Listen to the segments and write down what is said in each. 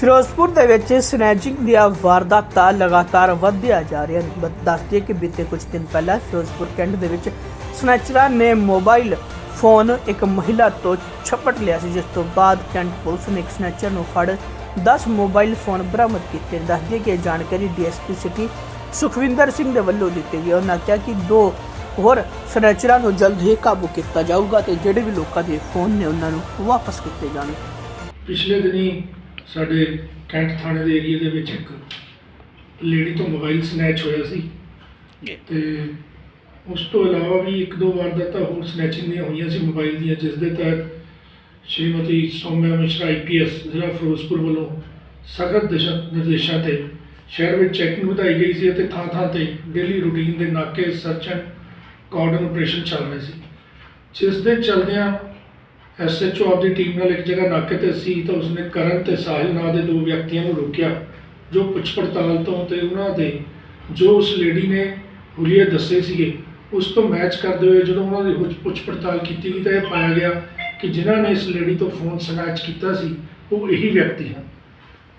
ਫਿਰੋਜ਼ਪੁਰ ਦੇ ਵਿੱਚ ਸਨੈਚਿੰਗ ਦੀਆਂ ਵਾਰਦਾਤਾਂ ਲਗਾਤਾਰ ਵਧਦੀਆਂ ਜਾ ਰਹੀਆਂ ਨੇ। ਦੱਸਦੇ ਕਿ ਬੀਤੇ ਕੁਝ ਦਿਨ ਪਹਿਲਾਂ ਫਿਰੋਜ਼ਪੁਰ ਕੈਂਟ ਦੇ ਵਿੱਚ ਸਨੈਚਰਾਂ ਨੇ ਮੋਬਾਈਲ ਫੋਨ ਇੱਕ ਮਹਿਲਾ ਤੋਂ ਛਪਟ ਲਿਆ ਸੀ, ਜਿਸ ਤੋਂ ਬਾਅਦ ਕੈਂਟ ਪੁਲਿਸ ਨੇ ਇੱਕ ਸਨੈਚਰ ਨੂੰ ਫੜ 10 ਮੋਬਾਈਲ ਫੋਨ ਬਰਾਮਦ ਕੀਤੇ ਦੱਸਦੇ ਕਿ ਇਹ ਜਾਣਕਾਰੀ ਡੀਐਸਪੀ ਸਿਟੀ ਸੁਖਵਿੰਦਰ ਸਿੰਘ ਦੇ ਵੱਲੋਂ ਦਿੱਤੀ ਗਈ ਉਹਨਾਂ ਕਿਹਾ ਕਿ ਦੋ ਹੋਰ ਸਨੈਚਰਾਂ ਨੂੰ ਜਲਦ ਹੀ ਕਾਬੂ ਕੀਤਾ ਜਾਊਗਾ ਤੇ ਜਿਹੜੇ ਵੀ ਲੋਕਾਂ ਦੇ ਫੋਨ ਨੇ ਉਹਨਾਂ ਨੂੰ ਵਾਪਸ ਕੀਤੇ ਜਾਣਗੇ। ਪਿਛਲੇ ਦਿਨੀ ਸਾਡੇ ਕੈਂਟ ਥਾਣੇ ਦੇ ਏਰੀਆ ਦੇ ਵਿੱਚ ਇੱਕ ਲੇਡੀ ਤੋਂ ਮੋਬਾਈਲ ਸਨੈਚ ਹੋਇਆ ਸੀ। ਤੇ ਉਸ ਤੋਂ ਇਲਾਵਾ ਵੀ ਇੱਕ ਦੋ ਵਾਰਦਾਤਾਂ ਹੋਰ ਸਨੈਚਿੰਗ ਦੀਆਂ ਹੋਈਆਂ ਸੀ ਮੋਬਾਈਲ ਦੀਆਂ ਜਿਸ ਦੇ ਤਹਿਤ ਸ਼੍ਰੀਮਤੀ ਸੌਮਿਆ ਮਿਸ਼ਰਾ ਆਈਪੀਐਸ ਜ਼ਿਲ੍ਹਾ ਫਿਰੋਜ਼ਪੁਰ ਵੱਲੋਂ ਸਖਤ ਦਿਸ਼ਾ ਨਿਰਦੇਸ਼ਾਂ ਤੇ ਸ਼ਹਿਰ ਵਿੱਚ ਚੈਕਿੰਗ ਵਧਾਈ ਗਈ ਸੀ ਅਤੇ ਥਾਂ ਥਾਂ ਤੇ ਡੇਲੀ ਰੂਟੀਨ ਦੇ ਨਾਕੇ ਸਰਚ ਐਂਡ ਕਾਰਡਨ ਆਪਰੇਸ਼ਨ ਚੱਲ ਰਹੇ ਸੀ। ਜਿਸ ਦੇ ਚਲਦਿਆਂ ਐਸਐਚਓ ਆਪਦੀ ਟੀਮ ਨਾਲ ਇੱਕ ਜਗ੍ਹਾ ਨਾਕੇ ਤੇ ਸੀ ਤਾਂ ਉਸਨੇ ਕਰਨ ਤੇ ਸਾਹਿਲ ਨਾਂ ਦੇ ਦੋ ਵਿਅਕਤੀਆਂ ਨੂੰ ਰੋਕਿਆ, ਜੋ ਪੁੱਛ ਪੜਤਾਲ ਤੋਂ ਤੇ ਉਹਨਾਂ ਦੇ ਜੋ ਉਸ ਲੇਡੀ ਨੇ ਹੁਲੀਏ ਦੱਸੇ ਸੀਗੇ, ਉਸ ਤੋਂ ਮੈਚ ਕਰਦੇ ਹੋਏ ਜਦੋਂ ਉਹਨਾਂ ਦੀ ਪੁੱਛ- ਪੜਤਾਲ ਕੀਤੀ ਗਈ ਤਾਂ ਇਹ ਪਾਇਆ ਗਿਆ ਕਿ ਜਿਨ੍ਹਾਂ ਨੇ ਇਸ ਲੇਡੀ ਤੋਂ ਫੋਨ ਸਨੈਚ ਕੀਤਾ ਸੀ, ਉਹ ਇਹੀ ਵਿਅਕਤੀ ਹਨ।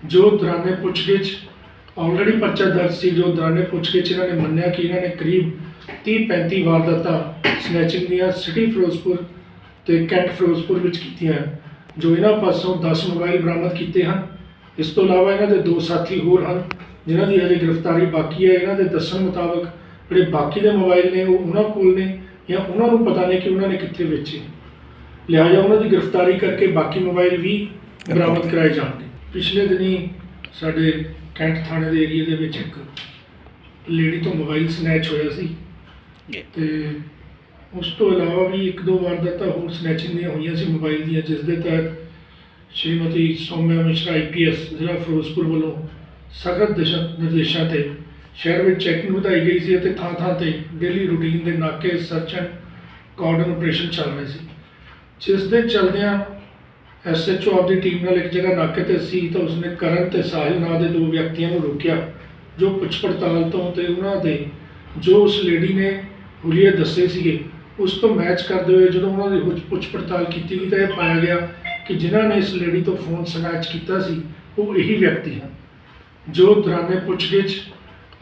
ਜੋ ਦੌਰਾਨੇ ਪੁੱਛਗਿੱਛ ਆਲਰੇਡੀ ਪਰਚਾ ਦਰਜ ਸੀ, ਜੋ ਦੌਰਾਨੇ ਪੁੱਛਗਿੱਛ ਇਹਨਾਂ ਨੇ ਮੰਨਿਆ ਕਿ ਇਹਨਾਂ ਨੇ ਕਰੀਬ 30 35 ਵਾਰਦਾਤਾਂ ਸਨੈਚਿੰਗ ਦੀਆਂ ਸਿਟੀ ਫਿਰੋਜ਼ਪੁਰ ਤੇ ਕੈਂਟ ਫਿਰੋਜ਼ਪੁਰ ਵਿੱਚ ਕੀਤੀਆਂ। ਜੋ ਇਹਨਾਂ ਪਾਸੋਂ 10 ਮੋਬਾਈਲ ਬਰਾਮਦ ਕੀਤੇ ਹਨ। ਇਸ ਤੋਂ ਇਲਾਵਾ ਇਹਨਾਂ ਦੇ ਦੋ ਸਾਥੀ ਹੋਰ ਹਨ ਜਿਨ੍ਹਾਂ ਦੀ ਹਜੇ ਗ੍ਰਿਫਤਾਰੀ ਬਾਕੀ ਹੈ। ਇਹਨਾਂ ਦੇ ਦੱਸਣ ਮੁਤਾਬਕ ਜਿਹੜੇ ਬਾਕੀ ਦੇ ਮੋਬਾਈਲ ਨੇ ਉਹ ਉਹਨਾਂ ਕੋਲ ਨੇ ਜਾਂ ਉਹਨਾਂ ਨੂੰ ਪਤਾ ਨਹੀਂ ਕਿ ਉਹਨਾਂ ਨੇ ਕਿੱਥੇ ਵੇਚੇ। ਲਿਹਾਜ਼ਾ ਉਹਨਾਂ ਦੀ ਗ੍ਰਿਫਤਾਰੀ ਕਰਕੇ ਬਾਕੀ ਮੋਬਾਈਲ ਵੀ ਬਰਾਮਦ ਕਰਾਏ ਜਾਣਗੇ। ਪਿਛਲੇ ਦਿਨੀ ਸਾਡੇ ਕੈਂਟ ਥਾਣੇ ਦੇ ਏਰੀਆ ਦੇ ਵਿੱਚ ਇੱਕ ਲੇਡੀ ਤੋਂ ਮੋਬਾਈਲ ਸਨੈਚ ਹੋਇਆ ਸੀ। ਤੇ ਉਸ ਤੋਂ ਇਲਾਵਾ ਵੀ ਇੱਕ ਦੋ ਵਾਰਦਾਤਾਂ ਹੋਰ ਸਨੈਚਿੰਗ ਦੀਆਂ ਹੋਈਆਂ ਸੀ ਮੋਬਾਈਲ ਦੀਆਂ, ਜਿਸ ਦੇ ਤਹਿਤ ਸ਼੍ਰੀਮਤੀ ਸੋਮਿਆ ਮਿਸ਼ਰਾ ਆਈਪੀਐਸ ਜ਼ਿਲ੍ਹਾ ਫਿਰੋਜ਼ਪੁਰ ਵੱਲੋਂ ਸਖਤ ਦਿਸ਼ਾ ਨਿਰਦੇਸ਼ਾਂ ਤੇ ਸ਼ਹਿਰ ਵਿੱਚ ਚੈਕਿੰਗ ਵਧਾਈ ਗਈ ਸੀ ਅਤੇ ਥਾਂ ਥਾਂ ਤੇ ਡੇਲੀ ਰੂਟੀਨ ਦੇ ਨਾਕੇ ਸਰਚ ਐਂਡ ਕਾਰਡਨ ਆਪਰੇਸ਼ਨ ਚੱਲ ਰਹੇ ਸੀ। ਜਿਸ ਦੇ ਚਲਦਿਆਂ ਐਸਐਚਓ ਆਪਦੀ ਟੀਮ ਨਾਲ ਇੱਕ ਜਗ੍ਹਾ ਨਾਕੇ ਤੇ ਸੀ ਤਾਂ ਉਸਨੇ ਕਰਨ ਤੇ ਸਾਹਿਲ ਨਾਂ ਦੇ ਦੋ ਵਿਅਕਤੀਆਂ ਨੂੰ ਰੋਕਿਆ, ਜੋ ਪੁੱਛ ਪੜਤਾਲ ਤੋਂ ਤੇ ਉਹਨਾਂ ਦੇ, ਜੋ ਉਸ ਲੇਡੀ ਨੇ ਹੁਲੀਏ ਦੱਸੇ ਸੀਗੇ। ਉਸ ਤੋਂ ਮੈਚ ਕਰਦੇ ਹੋਏ ਜਦੋਂ ਉਹਨਾਂ ਦੀ ਪੁੱਛ- ਪੁੱਛ ਪੜਤਾਲ ਕੀਤੀ ਗਈ ਤਾਂ ਇਹ ਪਾਇਆ ਗਿਆ ਕਿ ਜਿਨ੍ਹਾਂ ਨੇ ਇਸ ਲੇਡੀ ਤੋਂ ਫੋਨ ਸਨੈਚ ਕੀਤਾ ਸੀ, ਉਹ ਇਹੀ ਵਿਅਕਤੀ ਹਨ ਜੋ ਦੌਰਾਨੇ ਪੁੱਛਗਿੱਛ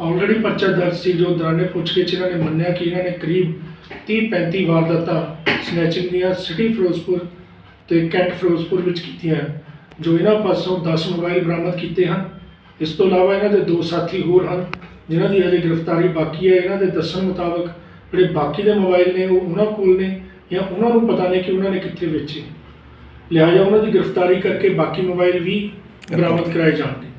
ਆਲਰੇਡੀ ਪਰਚਾ ਦਰਜ ਸੀ, ਜੋ ਦੌਰਾਨੇ ਪੁੱਛਗਿੱਛ ਇਹਨਾਂ ਨੇ ਮੰਨਿਆ ਕਿ ਇਹਨਾਂ ਨੇ ਕਰੀਬ 30 35 ਵਾਰਦਾਤਾਂ ਸਨੈਚਿੰਗ ਦੀਆਂ ਸਿਟੀ ਫਿਰੋਜ਼ਪੁਰ ਤੇ ਕੈਂਟ ਫਿਰੋਜ਼ਪੁਰ ਵਿੱਚ ਕੀਤੀਆਂ ਹਨ। ਜੋ ਇਹਨਾਂ ਪਾਸੋਂ 10 ਮੋਬਾਈਲ ਬਰਾਮਦ ਕੀਤੇ ਹਨ ਇਸ ਤੋਂ ਇਲਾਵਾ ਇਹਨਾਂ ਦੇ ਦੋ ਸਾਥੀ ਹੋਰ ਹਨ, ਜਿਨ੍ਹਾਂ ਦੀ ਹਜੇ ਗ੍ਰਿਫਤਾਰੀ ਬਾਕੀ ਹੈ ਇਹਨਾਂ ਦੇ ਦੱਸਣ ਮੁਤਾਬਕ ਜਿਹੜੇ ਬਾਕੀ ਦੇ ਮੋਬਾਈਲ ਨੇ ਉਹ ਉਹਨਾਂ ਕੋਲ ਨੇ ਜਾਂ ਉਹਨਾਂ ਨੂੰ ਪਤਾ ਨਹੀਂ ਕਿ ਉਹਨਾਂ ਨੇ ਕਿੱਥੇ ਵੇਚੇ। ਲਿਹਾਜ਼ਾ ਉਹਨਾਂ ਦੀ ਗ੍ਰਿਫਤਾਰੀ ਕਰਕੇ ਬਾਕੀ ਮੋਬਾਈਲ ਵੀ ਬਰਾਮਦ ਕਰਾਏ ਜਾਣਗੇ।